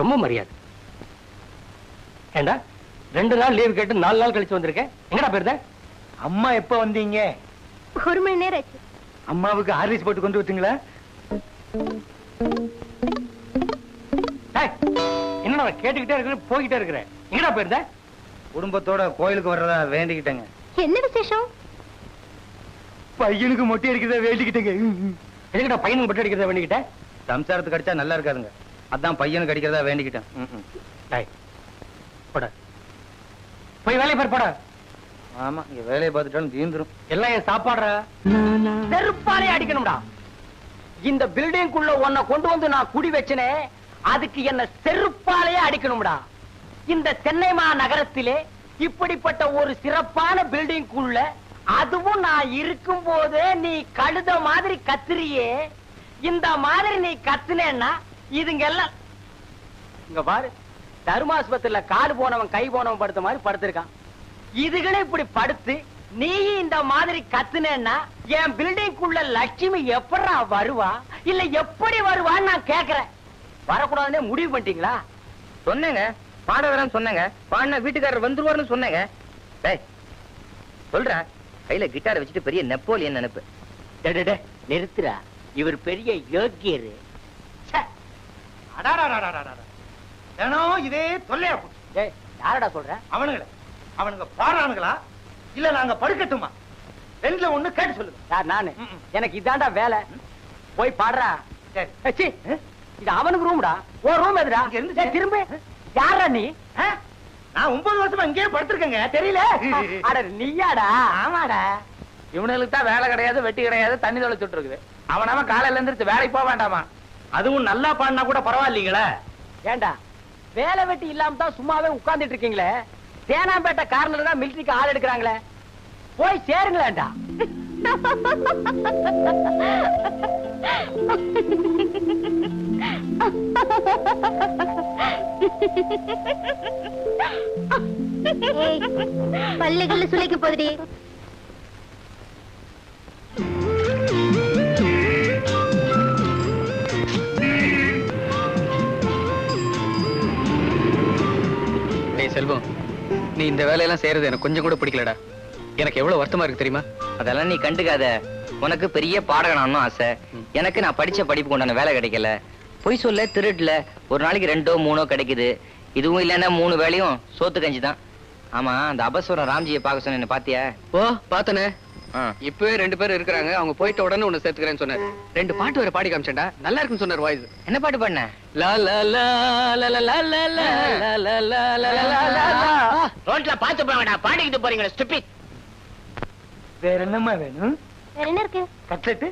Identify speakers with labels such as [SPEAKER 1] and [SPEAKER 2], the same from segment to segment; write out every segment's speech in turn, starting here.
[SPEAKER 1] ரொம்ப மரியாதை. ஏண்டா ரெண்டு நாள் லீவ் கேட்டு நாலு நாள் கழிச்சு வந்திருக்கேன் எங்கடா போயிருந்த?
[SPEAKER 2] அம்மா எப்ப வந்தீங்க?
[SPEAKER 3] ஒரு மணி நேரம் ஆச்சு
[SPEAKER 2] அம்மாவுக்கு ஆர்லிஸ் போட்டு கொண்டு விட்டீங்களா
[SPEAKER 1] நான் கேட்டுக்கிட்டே இருக்கிறேன் போய்கிட்டே இருக்கிறேன் எங்கடா போயிருந்த?
[SPEAKER 2] குடும்பத்தோட கோயிலுக்கு வர்றதா வேண்டிக்கிட்டேங்க.
[SPEAKER 3] என்ன விசேஷம்?
[SPEAKER 2] பையனுக்கு மொட்டை அடிக்கிறதா வேண்டிக்கிட்டேங்க.
[SPEAKER 1] எதுக்கிட்ட பையனுக்கு பட்டு அடிக்கிறத வேண்டிக்கிட்டேன்
[SPEAKER 2] சம்சாரத்துக்கு அடிச்சா நல்லா இருக்காதுங்க. அதான் பையனுக்கு அடிக்கிறதா வேண்டிக்கிட்டேன். ம், ம்.
[SPEAKER 1] டேய், போடா. போய் வேலையை பாரு போடா.
[SPEAKER 2] ஆமா இங்க வேலையை பார்த்துட்டாலும் தீந்துரும்.
[SPEAKER 1] எல்லாம் என் சாப்பாடுற?
[SPEAKER 4] செருப்பாலே அடிக்கணும்டா. இந்த பில்டிங்குள்ள உன்னை கொண்டு வந்து நான் குடி வச்சனே அதுக்கு என்ன செருப்பாலே அடிக்கணும்டா. இந்த சென்னைமா நகரத்திலே இப்படிப்பட்ட ஒரு சிறப்பான பில்டிங்குள்ள அதுவும் நான் இருக்கும் போதே நீ கழுத மாதிரி கத்துறியே. இந்த மாதிரி நீ கத்துனேன்னா இதுங்க எல்லாம் இங்க பாரு தர்மாஸ்பத்திரியில கால் போனவன் கை போனவன் படுத்த மாதிரி படுத்திருக்கான். இதுகளே இப்படி படுத்து நீ இந்த மாதிரி கத்துனேன்னா என் பில்டிங்குள்ள லட்சுமி எப்படா வருவா? இல்ல எப்படி வருவான்னு நான் கேக்குறேன். வரக்கூடாதுன்னே முடிவு பண்ணிட்டீங்களா?
[SPEAKER 5] சொன்னேங்க. பாட வரேன்னு சொன்னேங்க. பாடின வீட்டுக்காரர் வந்துருவாருன்னு சொன்னேங்க. டேய் சொல்றா கையில கிட்டாரை வச்சுட்டு பெரிய நெப்போலியன் நினைப்பு
[SPEAKER 4] டே, நிறுத்துறா இவர் பெரிய யோக்கியரு.
[SPEAKER 2] தினம் இதே தொல்லையா போச்சு
[SPEAKER 4] யாரடா சொல்ற?
[SPEAKER 2] அவனுங்களே. அவனுங்க பாடுறானுங்களா இல்ல நாங்க படுக்கட்டுமா? ரெண்டுல ஒண்ணு கேட்டு சொல்லுங்க.
[SPEAKER 4] யார் நானு. எனக்கு இதாண்டா வேலை. போய் பாடுறா.
[SPEAKER 2] சரி.
[SPEAKER 4] இது அவனுக்கு ரூம்டா. ஓ ரூம் எதுடா. டேய், திரும்ப. யாரா நீ?
[SPEAKER 2] நான் ஒன்பது வருஷமா இங்கேயே படுத்திருக்கேங்க. தெரியல?
[SPEAKER 4] அட நீயாடா?
[SPEAKER 5] ஆமாடா. இவனுக்கு தான் வேலை கிடையாது வெட்டி கிடையாது தண்ணி தொலைச்சுட்டு இருக்குது. அவன் அவன் காலையில எந்திரிச்சு வேலைக்கு போக வேண்டாமா?
[SPEAKER 1] அதுவும் நல்லா பாடினா கூட பரவாயில்லைங்களே.
[SPEAKER 4] ஏண்டா வேலை வெட்டி இல்லாம தான் சும்மாவே உட்கார்ந்துட்டு இருக்கீங்களே? தேனாம்பேட்டை கார்னர்ல தான் மிலிட்டரிக்கு ஆள் எடுக்கிறாங்களே? போய் சேருங்களேண்டா
[SPEAKER 3] பல்லுகள்ல சுளைக்க போகுதுடி
[SPEAKER 6] இந்த வேலையெல்லாம் செய்யறது எனக்கு கொஞ்சம் கூட பிடிக்கலடா. எனக்கு எவ்வளவு வருத்தமா இருக்கு தெரியுமா?
[SPEAKER 5] அதெல்லாம் நீ கண்டுக்காத. உனக்கு பெரிய பாடகனானும் ஆசை. எனக்கு நான் படிச்ச படிப்பு கொண்டான வேலை கிடைக்கல. பொய் சொல்ல திருடல ஒரு நாளைக்கு ரெண்டோ மூணோ கிடைக்குது. இதுவும் இல்லைன்னா மூணு வேலையும் சோத்து கஞ்சி தான் ஆமா அந்த அபஸ்வரம் ராம்ஜியை பார்க்க சொன்ன பாத்தியா?
[SPEAKER 6] ஓ பாத்தனே
[SPEAKER 5] ஆ.
[SPEAKER 6] இப்பவே ரெண்டு பேரும் இருக்கிறாங்க அவங்க போயிட்ட உடனே உன்னை சேர்த்துக்கிறேன்னு சொன்னாரு ரெண்டு பாட்டு வேற பாடி காமிச்சேன்டா நல்லா இருக்குன்னு சொன்னார் வாய்ஸ்
[SPEAKER 5] என்ன பாட்டு
[SPEAKER 6] பாடின
[SPEAKER 4] ரோட்ல பாத்து போறாங்கடா பாடிக்கிட்டு போறீங்களா ஸ்டிப்பி
[SPEAKER 2] வேற என்னம்மா வேணும்
[SPEAKER 3] வேற என்ன இருக்கு கட்லெட்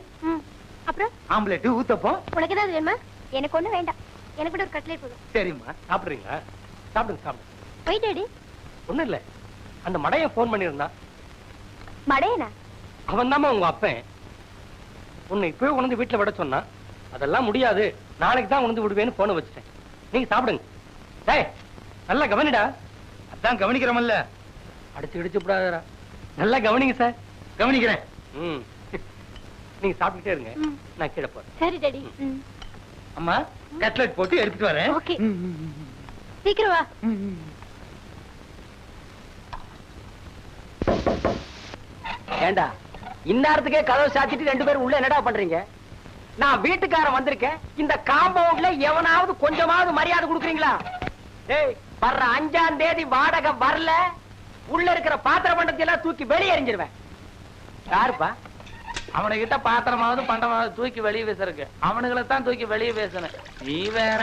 [SPEAKER 3] அப்புறம்
[SPEAKER 2] ஆம்லெட் ஊத்தப்போ
[SPEAKER 3] உனக்கு ஏதாவது வேணுமா எனக்கு ஒண்ணு வேண்டாம் எனக்கு கூட ஒரு கட்லெட் போதும்
[SPEAKER 2] சரிம்மா
[SPEAKER 1] சாப்பிடுறீங்களா சாப்பிடுங்க சாப்பிடுங்க
[SPEAKER 3] போயிட்டு
[SPEAKER 1] ஒண்ணும் இல்ல அந்த மடையன் போன் பண்ணிருந்தா
[SPEAKER 3] மடையனா
[SPEAKER 1] அவன் உங்க அப்பன். உன்னை இப்பவே உணர்ந்து வீட்டுல விட சொன்னான் அதெல்லாம் முடியாது. நாளைக்கு தான் உணர்ந்து விடுவேன்னு போன வச்சுட்டேன். நீங்க சாப்பிடுங்க. டேய் நல்லா கவனிடா.
[SPEAKER 2] அதான் கவனிக்கிறோமல்ல.
[SPEAKER 1] அடிச்சு இடிச்சு விடாதடா. நல்லா கவனிங்க சார்.
[SPEAKER 2] கவனிக்கிறேன்.
[SPEAKER 1] ம். நீங்க சாப்பிட்டுட்டே இருங்க. நான் கீழே போறேன்.
[SPEAKER 3] சரி டாடி.
[SPEAKER 2] அம்மா கட்லெட் போட்டு எடுத்துட்டு வரேன்.
[SPEAKER 3] ஓகே. சீக்கிரம் வா.
[SPEAKER 4] ஏண்டா? இந்நேரத்துக்கே கதவு சாத்திட்டு ரெண்டு பேரும் உள்ள என்னடா பண்றீங்க? நான் வீட்டுக்காரன் வந்திருக்கேன். இந்த காம்பவுண்ட்ல எவனாவது கொஞ்சமாவது மரியாதை கொடுக்குறீங்களா? டேய் வர்ற அஞ்சாம் தேதி வாடகை வரல. உள்ள இருக்கிற பாத்திர பண்டத்தை எல்லாம் தூக்கி வெளியே எறிஞ்சிருவேன். யாருப்பா?
[SPEAKER 5] அவனுகிட்ட பாத்திரமாவது பண்டமாவது தூக்கி வெளியே வீசறக்கு அவனுங்களை தான் தூக்கி வெளியே பேசணும் நீ வேற.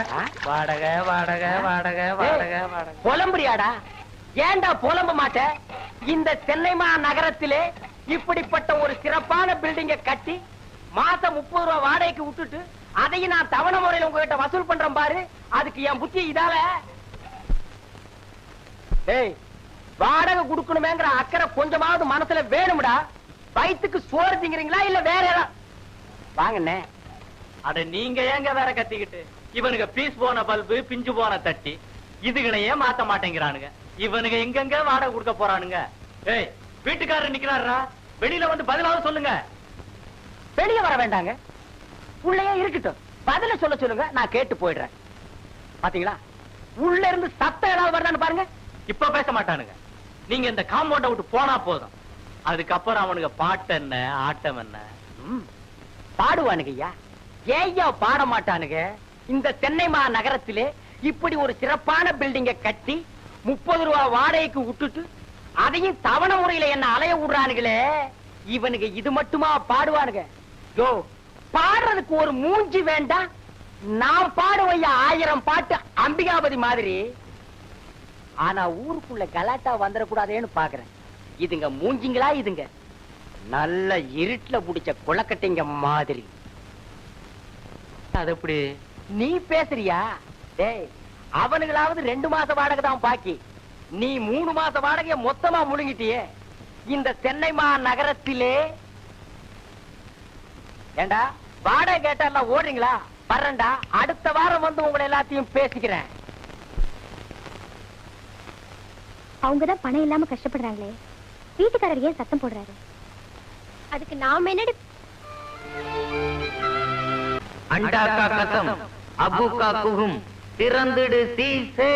[SPEAKER 5] வாடகை வாடகை வாடகை வாடகை வாடகை.
[SPEAKER 4] புலம்புறியாடா? ஏன்டா புலம்ப மாட்ட? இந்த சென்னைமா நகரத்திலே இப்படிப்பட்ட ஒரு சிறப்பான பில்டிங்க கட்டி மாசம் முப்பது ரூபாய் வாடகைக்கு விட்டுட்டு அதையும் நான் தவணை முறையில் உங்ககிட்ட வசூல் பண்றேன் பாரு. அதுக்கு என் புத்தி இதால. டேய் வாடகை கொடுக்கணுமேங்கிற அக்கறை கொஞ்சமாவது மனசுல வேணும்டா. வயிற்றுக்கு சோறு திங்கிறீங்களா இல்ல வேற ஏதாவது வாங்கண்ணே.
[SPEAKER 5] அட நீங்க ஏங்க வேற கத்திக்கிட்டு? இவனுங்க பீஸ் போன பல்பு பிஞ்சு போன தட்டி. இதுகளையே மாத்த மாட்டேங்கிறானுங்க. இவனுங்க எங்கெங்க வாடகை கொடுக்க போறானுங்க? ஏய் வீட்டுக்காரர் நிக்கிறாரா வெளியில வந்து பதிலாவது சொல்லுங்க.
[SPEAKER 4] வெளிய வர வேண்டாங்க. உள்ளேயே இருக்கட்டும். பதில சொல்ல சொல்லுங்க நான் கேட்டு போயிடுறேன். பாத்தீங்களா? உள்ள இருந்து சத்தம் ஏதாவது வருதான்னு பாருங்க.
[SPEAKER 1] இப்ப பேச மாட்டானுங்க. நீங்க இந்த காம்பவுண்ட விட்டு போனா போதும். அதுக்கப்புறம் அவனுங்க பாட்டு என்ன ஆட்டம் என்ன?
[SPEAKER 4] பாடுவானுங்க ஐயா. ஏய்யா பாட மாட்டானுங்க? இந்த சென்னைமா நகரத்திலே இப்படி ஒரு சிறப்பான பில்டிங்க கட்டி முப்பது ரூபா வாடகைக்கு விட்டுட்டு அதையும் தவணை முறையில என்ன அலைய விடுறானுங்களே? இவனுங்க இது மட்டுமா பாடுவானுங்க? யோ பாடுறதுக்கு ஒரு மூஞ்சி வேண்டாம். நான் பாடுவையா ஆயிரம் பாட்டு அம்பிகாபதி மாதிரி. ஆனா ஊருக்குள்ள கலாட்டா வந்துடக்கூடாதேன்னு பாக்குறேன். இதுங்க மூஞ்சிங்களா இதுங்க? நல்ல இருட்டுல புடிச்ச குளக்கட்டைங்க மாதிரி.
[SPEAKER 1] அது எப்படி?
[SPEAKER 4] நீ பேசுறியா? டேய் அவனுங்களாவது ரெண்டு மாச வாடகை தான் பாக்கி. நீ மூணு மாச வாடகைய மொத்தமா முழுங்கிட்டியே. இந்த சென்னை மா நகரத்திலே ஏண்டா வாடகை கேட்டா எல்லாம் ஓடுறீங்களா? வர்றேன்டா அடுத்த வாரம் வந்து உங்களை எல்லாத்தையும் பேசிக்கிறேன்.
[SPEAKER 3] அவங்கதான் பணம் இல்லாம கஷ்டப்படுறாங்களே. வீட்டுக்காரர் ஏன் சத்தம் போடுறாரு? அதுக்கு நாம என்னடி
[SPEAKER 5] அண்டா கா அபு கா குகும் திறந்துடு சீசே.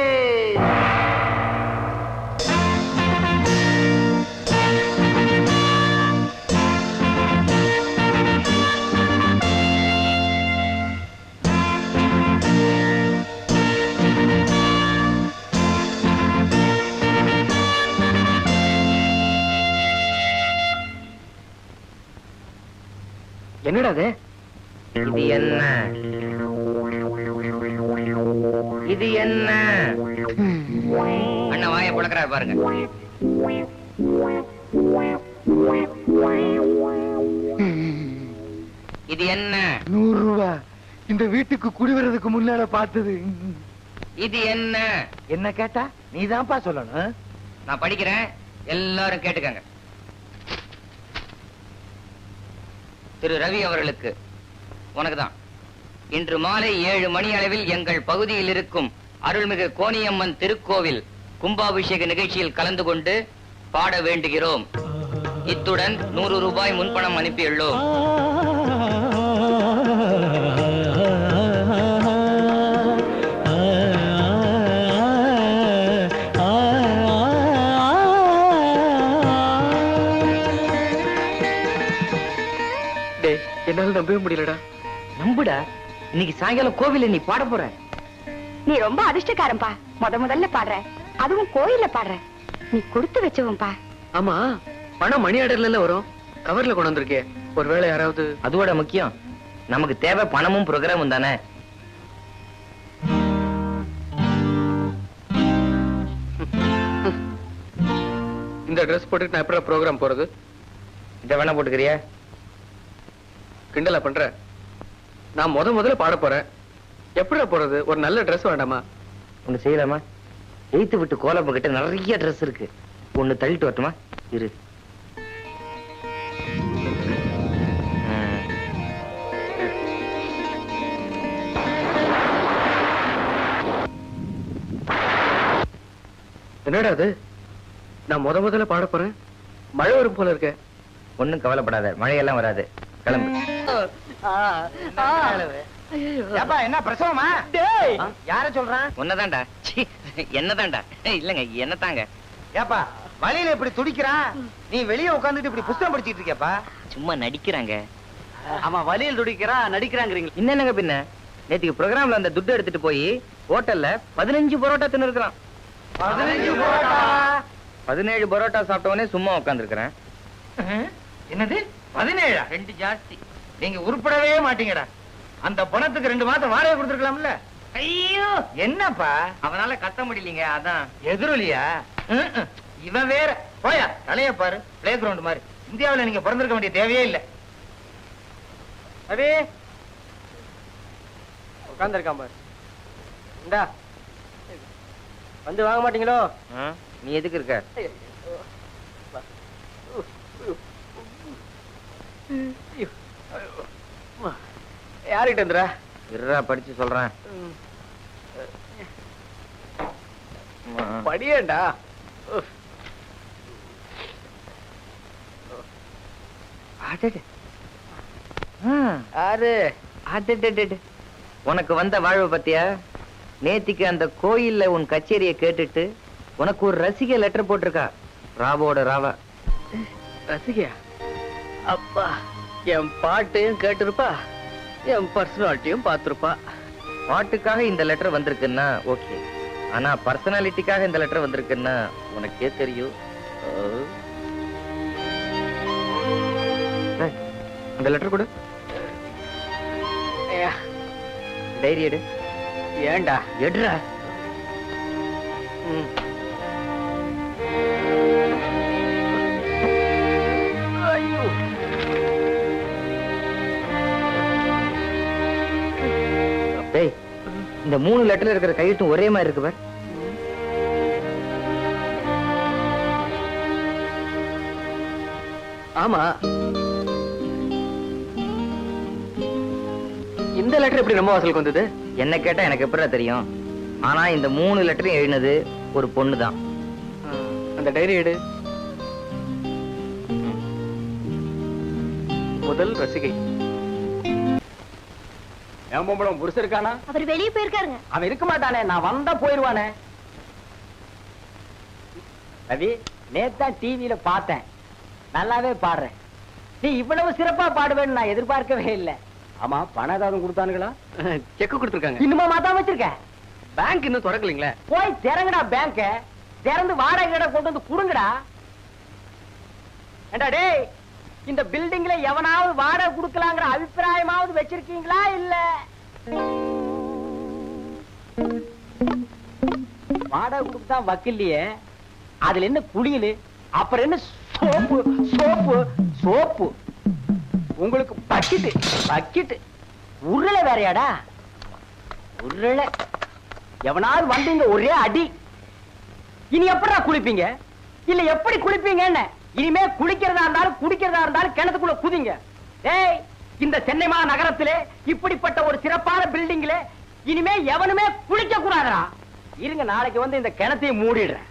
[SPEAKER 1] என்னடா அது
[SPEAKER 5] இது என்ன? இது என்ன? அண்ணா வாய புழக்கிறாரு பாருங்க. இது என்ன?
[SPEAKER 2] நூறு ரூபா இந்த வீட்டுக்கு குடி வர்றதுக்கு முன்னால பார்த்தது.
[SPEAKER 5] இது என்ன?
[SPEAKER 2] என்ன கேட்டா? நீதான்ப்பா சொல்லணும்.
[SPEAKER 5] நான் படிக்கிறேன். எல்லாரும் கேட்டுக்கங்க. திரு ரவி அவர்களுக்கு. உனக்குதான். இன்று மாலை ஏழு மணி அளவில் எங்கள் பகுதியில் இருக்கும் அருள்மிகு கோணியம்மன் திருக்கோவில் கும்பாபிஷேக நிகழ்ச்சியில் கலந்து கொண்டு பாட வேண்டுகிறோம். இத்துடன் நூறு ரூபாய் முன்பணம் அனுப்பியுள்ளோம்.
[SPEAKER 1] டேய் என்னால நம்பவே முடியலடா.
[SPEAKER 5] நம்புடா. இன்னைக்கு சாயங்காலம் கோவில்ல நீ பாட போற.
[SPEAKER 3] நீ ரொம்ப அதிர்ஷ்டக்காரன்பா முத முதல்ல பாடுற. அதுவும் கோயில்ல பாடுற. நீ கொடுத்து வச்சவன்பா
[SPEAKER 1] ஆமா பணம் மணி ஆர்டர்ல வரும். கவர்ல கொண்டு வந்திருக்கே ஒருவேளை யாராவது
[SPEAKER 5] அதோட முக்கியம். நமக்கு தேவை பணமும் ப்ரோக்ராமும் தானே.
[SPEAKER 1] இந்த ட்ரெஸ் போட்டுட்டு நான் எப்படி ப்ரோக்ராம் போறது?
[SPEAKER 5] இத வேணா போட்டுக்கிறியா?
[SPEAKER 1] கிண்டலா பண்ற? நான் முத முதல்ல பாட போறேன். எப்படிடா போறது? ஒரு நல்ல ட்ரெஸ் வேண்டாமா?
[SPEAKER 5] ஒண்ணு செய்யலாமா? எய்த்து விட்டு கோலப்ப கிட்ட நிறைய ட்ரெஸ் இருக்கு. ஒண்ணு தள்ளிட்டு வரட்டுமா? இரு.
[SPEAKER 1] என்னடா அது? நான் முத முதல்ல பாட போறேன். மழை வரும் போல இருக்க.
[SPEAKER 5] ஒண்ணும் கவலைப்படாத. மழையெல்லாம் வராது. கிளம்பு.
[SPEAKER 2] என்ன பிரசவமா?
[SPEAKER 4] டேய்.
[SPEAKER 2] யார சொல்றான்?
[SPEAKER 5] உன்னதான்டா. என்னதான்டா. இல்லங்க என்னதாங்க
[SPEAKER 2] ஏப்பா வழியில இப்படி துடிக்கிறான் நீ வெளிய உட்கார்ந்துட்டு இப்படி புஸ்தகம் படிச்சிட்டு இருக்கியாப்பா?
[SPEAKER 5] சும்மா நடிக்கிறாங்க.
[SPEAKER 4] அவன் வலியில் துடிக்கிறான் நடிக்கிறாங்கிறீங்க
[SPEAKER 5] என்னங்க பின்ன? நேத்துக்கு ப்ரோக்ராம்ல அந்த துட்டு எடுத்துட்டு போய் ஹோட்டல்ல பதினஞ்சு பரோட்டா தின்னு இருக்கிறான்
[SPEAKER 2] பதினஞ்சு போராட்டா?
[SPEAKER 5] பதினேழு பரோட்டா சாப்பிட்டவனே சும்மா உட்காந்துருக்கிறேன்
[SPEAKER 2] என்னது? பதினேழா?
[SPEAKER 5] ரெண்டு ஜாஸ்தி.
[SPEAKER 2] நீங்க உருப்படவே மாட்டீங்கடா. அந்த பணத்துக்கு ரெண்டு மாசம் வாடகை கொடுத்துருக்கலாம்ல.
[SPEAKER 5] ஐயோ!
[SPEAKER 2] என்னப்பா?
[SPEAKER 5] அவனால கத்த முடியலீங்க அதான்.
[SPEAKER 2] எதிரொலியா. இவன் வேற. போயா தலைய பாரு. பிளே கிரவுண்ட் மாதிரி. இந்தியாவுல நீங்க பிறந்திருக்க வேண்டிய தேவையே இல்ல.
[SPEAKER 1] ரவி உட்காந்துருக்கான் பாரு. இந்தா. வந்து வாங்க மாட்டீங்களோ?
[SPEAKER 5] நீ எதுக்கு இருக்க?
[SPEAKER 1] யாருக்கிட்ட இருந்துற
[SPEAKER 5] இருடா படிச்சு சொல்றேன்.
[SPEAKER 1] படியேண்டா.
[SPEAKER 5] உனக்கு வந்த வாழ்வு பத்தியா? நேத்திக்கு அந்த கோயில்ல உன் கச்சேரியை கேட்டுட்டு உனக்கு ஒரு ரசிகை லெட்டர் போட்டிருக்கா. ராவோட ராவா.
[SPEAKER 6] ரசிகையா? அப்பா என் பாட்டையும் கேட்டிருப்பா? என் பர்சனாலிட்டியும் பார்த்திருப்பா.
[SPEAKER 5] பாட்டுக்காக இந்த லெட்டர் வந்திருக்குன்னா ஓகே ஆனா பர்சனாலிட்டிக்காக இந்த லெட்டர் வந்திருக்குன்னா உனக்கே தெரியும். அந்த லெட்டர் கொடு. டைரி எடு.
[SPEAKER 6] ஏன்டா
[SPEAKER 5] எடுறா.
[SPEAKER 6] ம்.
[SPEAKER 5] இந்த மூணு லெட்டர்ல இருக்கிற கையெழுத்தும் ஒரே மாதிரி இருக்கு பார்.
[SPEAKER 6] ஆமா. இந்த லெட்டர் எப்படி நம்ம வாசலுக்கு வந்தது?
[SPEAKER 5] என்ன கேட்டா எனக்கு எப்படி தெரியும்? ஆனா இந்த மூணு லெட்டரும் எழுதினது ஒரு பொண்ணு தான்
[SPEAKER 6] அந்த டைரி எடு. முதல் ரசிகை.
[SPEAKER 4] என் பொம்பளம் புருஷன் இருக்கானா?
[SPEAKER 3] அவர் வெளியே போயிருக்காருங்க.
[SPEAKER 4] அவன் இருக்க மாட்டானே நான் வந்தா போயிருவானே. ரவி நேத்தான் டிவியில பார்த்தேன். நல்லாவே பாடுறேன். நீ இவ்வளவு சிறப்பா பாடுவேன்னு நான் எதிர்பார்க்கவே இல்லை. ஆமா பணம் ஏதாவது கொடுத்தானுங்களா?
[SPEAKER 6] செக் கொடுத்துருக்காங்க.
[SPEAKER 4] இன்னுமா மாத்தாம வச்சிருக்க?
[SPEAKER 6] பேங்க் இன்னும் திறக்கலீங்களே.
[SPEAKER 4] போய் திறங்கடா பேங்க திறந்து வாடகை கடை கொண்டு வந்து குடுங்கடா. ஏண்டா டேய் இந்த பில்டிங்ல எவனாவது வாடகை கொடுக்கலாங்கிற அபிப்பிராயமாவது வச்சிருக்கீங்களா இல்ல? வாடகை கொடுத்தான் வக்கில்லையே. அதுல என்ன குளியலு? அப்புறம் என்ன சோப்பு சோப்பு சோப்பு? உங்களுக்கு பக்கிட்டு பக்கிட்டு. உருளை வேறையாடா? உருளை. எவனாவது வந்தீங்க ஒரே அடி. இனி எப்படா குளிப்பீங்க? இல்ல எப்படி குளிப்பீங்கன்னு? இனிமே குளிக்கிறதா இருந்தாலும் குடிக்கிறதா இருந்தாலும் கிணத்துக்குள்ள குதிங்க. ஏய் இந்த சென்னை மா நகரத்திலே இப்படிப்பட்ட ஒரு சிறப்பான பில்டிங்ல இனிமே எவனுமே குளிக்க கூடாதா இருங்க நாளைக்கு வந்து இந்த கிணத்தையும் மூடிடுறேன்.